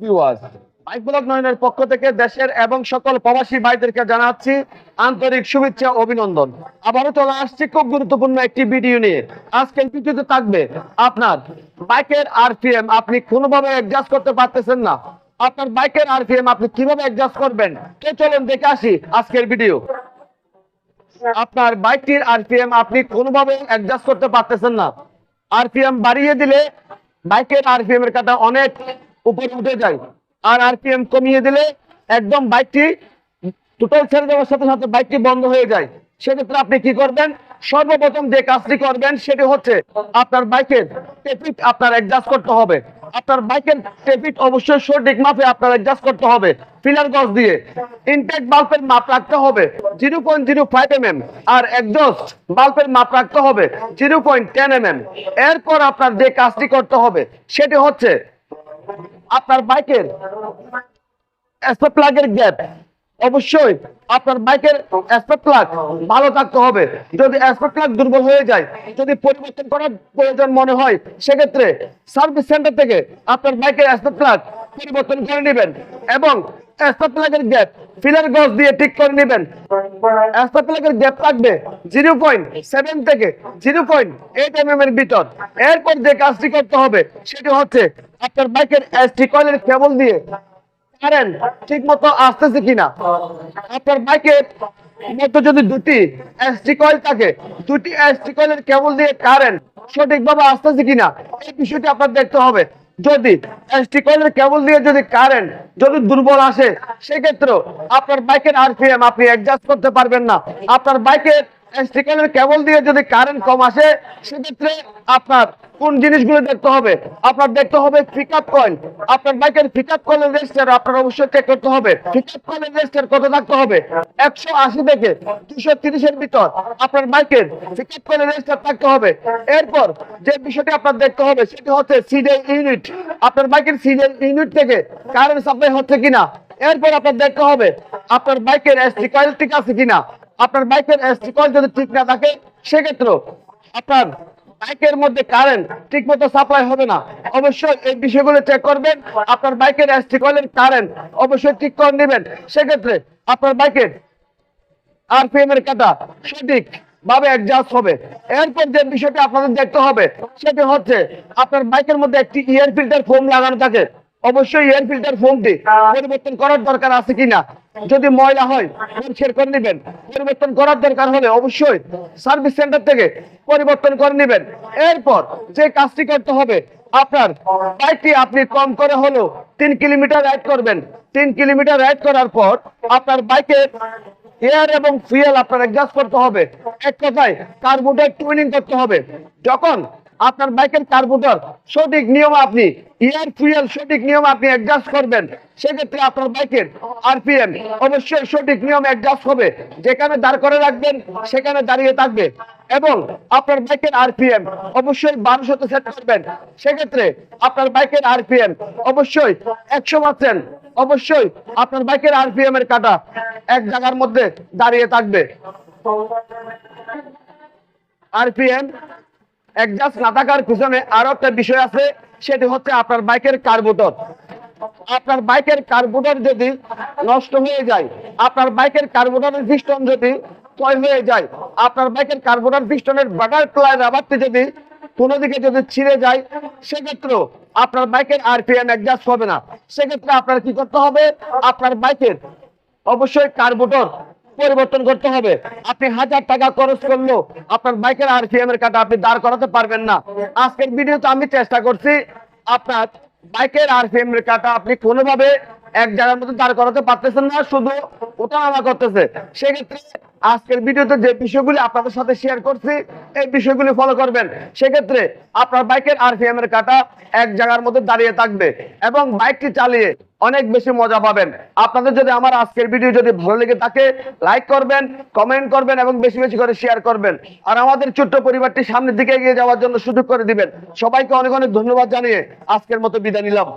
Viewers blog নয়নের পক্ষ থেকে দেশের এবং সকল প্রবাসী ভাইদেরকে জানাচ্ছি আন্তরিক শুভেচ্ছা অভিনন্দন। আবারও চলে আসছি খুব গুরুত্বপূর্ণ একটি ভিডিও নিয়ে। আজকের ভিডিওতে থাকবে আপনার বাইকের আরপিএম আপনি কোনোভাবে অ্যাডজাস্ট করতে পারতেছেন না। আপনার বাইকের আরপিএম আপনি কীভাবে অ্যাডজাস্ট করবেন? দেখে আসি আজকের ভিডিও। আপনার বাইকটির আরপিএম আপনি কোনোভাবে অ্যাডজাস্ট করতে পারতেছেন না। আরপিএম বাড়িয়ে দিলে বাইকের আরপিএম এর কাটা অনেক উপরে উঠে যায়। আর আরপিএম কমিয়ে দিলে একদম বাইকটি টোটাল ছেড়ে দেওয়ার সাথে সাথে বাইকটি বন্ধ হয়ে যায়। সেক্ষেত্রে আপনি কি করবেন? সর্বপ্রথম যে কাজটি করবেন সেটি হচ্ছে আপনার বাইকের ট্রাফিক আপনার অ্যাডজাস্ট করতে হবে। আপনার বাইকের ট্রাফিক অবশ্যই সঠিক মাপে আপনার অ্যাডজাস্ট করতে হবে। ফিলার গজ দিয়ে ইনটেক বাল্বের মাপ রাখতে হবে zero point zero five M M আর একজস্ট বাল্বের মাপ রাখতে হবে zero point ten M M এরপর আপনার যে কাজটি করতে হবে সেটি হচ্ছে আপনার বাইকের প্লাগের গ্যাপ অবশ্যই আপনার বাইকের প্লাগ ভালো থাকতে হবে। যদি প্লাগ দুর্বল হয়ে যায়, যদি পরিবর্তন করার প্রয়োজন মনে হয়, সেক্ষেত্রে সার্ভিস সেন্টার থেকে আপনার বাইকের প্লাগ পরিবর্তন করে নেবেন এবং স্পট প্লাগের গ্যাপ ফিলার গজ দিয়ে ঠিক করে নেবেন। প্লাগের গ্যাপ থাকবে জিরো পয়েন্ট সেভেন থেকে জিরো পয়েন্ট এইট এম এর ভিতর। এরপর যে কাজটি করতে হবে, সেটি হচ্ছে আপনার বাইকের এসটি কয়েলের কেবল দিয়ে কারেন্ট ঠিক মতো আসতেছে কিনা? আপনার বাইকের মধ্যে যদি দুটি এসটি কয়েল থাকে, দুটি এসটি কয়েলের কেবল দিয়ে কারেন্ট সঠিকভাবে আসতেছে কিনা, এই বিষয়টি আপনার দেখতে হবে। যদি এসটি কয়েলের কেবল দিয়ে যদি কারেন্ট যদি দুর্বল আসে সেক্ষেত্রে আপনার বাইকের আরপিএম আপনি অ্যাডজাস্ট করতে পারবেন না। আপনার বাইকের কেবল দিয়ে যদি কারেন্ট কম আসে, সেক্ষেত্রে আপনার কোন জিনিসগুলো দেখতে হবে? আপনার দেখতে হবে পিক আপ কয়েল আপনার বাইকের পিক আপ রেজিস্টার আপনার অবশ্যই চেক করতে হবে। পিক আপ রেজিস্টার কত থাকতে হবে? একশো আশি থেকে দুশো তিরিশের ভিতর আপনার বাইকের পিক আপ রেজিস্টার থাকতে হবে। এরপর যে বিষয়টি আপনার দেখতে হবে, সেটি হচ্ছে সিডে ইউনিট আপনার বাইকের সিডে ইউনিট থেকে কারেন্ট সাপ্লাই হচ্ছে কিনা? এরপর আপনার দেখতে হবে, আপনার বাইকের এসটি কয়েল ঠিক আছে কিনা? আপনার বাইকের কয়েল যদি ঠিক না থাকে সেক্ষেত্রে আপনার বাইকের মধ্যে কারেন্ট ঠিক মতো সাপ্লাই হবে না। অবশ্যই এই বিষয়গুলো চেক করবেন। আপনার বাইকের কয়েলের কারেন্ট অবশ্যই ঠিক করে নেবেন। সেক্ষেত্রে আপনার বাইকের আরপিএম এর কাটা সঠিক ভাবে অ্যাডজাস্ট হবে। এরপর যে বিষয়টি আপনাদের দেখতে হবে, সেটি হচ্ছে আপনার বাইকের মধ্যে একটি ইয়ার ফিল্টার ফোম লাগানো থাকে। অবশ্যই এয়ার ফিল্টার ফোমটি পরিবর্তন করার দরকার আছে কিনা? যদি ময়লা হয় পরিষ্কার করে নেবেন। পরিবর্তন করার দরকার হলে অবশ্যই সার্ভিস সেন্টার থেকে পরিবর্তন করে নেবেন। এরপর যে কাজটি করতে হবে আপনার বাইকটি আপনি কম করে হলেও তিন কিলোমিটার রাইড করবেন। তিন কিলোমিটার রাইড করার পর আপনার বাইকের এয়ার এবং ফুয়েল আপনার অ্যাডজাস্ট করতে হবে। এক কথায় কার্বোটার টুইনিং করতে হবে। যখন আপনার বাইকের কার্বোটার সঠিক নিয়ম আপনি এয়ার ফুয়েল সঠিক নিয়ম আপনি অ্যাডজাস্ট করবেন। সেক্ষেত্রে আপনার বাইকের আরপিএম অবশ্যই সঠিক নিয়ম অ্যাডজাস্ট হবে। যেখানে দাঁড় করে রাখবেন, সেখানে দাঁড়িয়ে থাকবে। এবং আপনার বাইকের আরপিএম অবশ্যই বারোশোতে সেট করবেন। সেক্ষেত্রে আপনার বাইকের আরপিএম অবশ্যই একশো পার্সেন্ট অবশ্যই আপনার বাইকের আরপিএম এর কাটা এক জায়গার মধ্যে দাঁড়িয়ে থাকবে। আরপিএম অ্যাডজাস্ট না থাকার পিছনে আরও একটা বিষয় আছে, সেটি হচ্ছে আপনার বাইকের কার্বোটর আপনার বাইকের কার্বোটর যদি নষ্ট হয়ে যায়, আপনার বাইকের কার্বোটরের পিস্টন যদি ক্ষয় হয়ে যায়, আপনার বাইকের কার্বোটর পিস্টনের বাটারফ্লাই রাবারটি যদি কোনো দিকে যদি ছিঁড়ে যায়, সেক্ষেত্রেও আপনার বাইকের আরপিএম অ্যাডজাস্ট হবে না। সেক্ষেত্রে আপনার কি করতে হবে? আপনার বাইকের অবশ্যই কার্বোটর পরিবর্তন করতে হবে। আপনি হাজার টাকা খরচ করল, আপনার বাইকের আরপিএম এর কাটা আপনি দাঁড় করাতে পারবেন না। আজকের ভিডিওতে আমি চেষ্টা করছি, আপনার বাইকের আরপিএম এর কাটা আপনি কোনোভাবে এক জায়গার মধ্যে দাঁড় করাতে পারতেছেন না, শুধু ওটা আমা করতেছে। সেক্ষেত্রে আজকের ভিডিওতে যে বিষয়গুলি আপনাদের সাথে শেয়ার করছি, এই বিষয়গুলি ফলো করবেন। সেক্ষেত্রে আপনার বাইকের আরপিএম এর কাটা এক জায়গার মধ্যে দাঁড়িয়ে থাকবে এবং বাইকটি চালিয়ে অনেক বেশি মজা পাবেন। আপনাদের যদি আমার আজকের ভিডিও যদি ভালো লেগে থাকে লাইক করবেন কমেন্ট করবেন এবং বেশি বেশি করে শেয়ার করবেন। আর আমাদের ছোট্ট পরিবারটি সামনের দিকে এগিয়ে যাওয়ার জন্য সুযোগ করে দিবেন। সবাইকে অনেক অনেক ধন্যবাদ জানিয়ে আজকের মতো বিদায় নিলাম।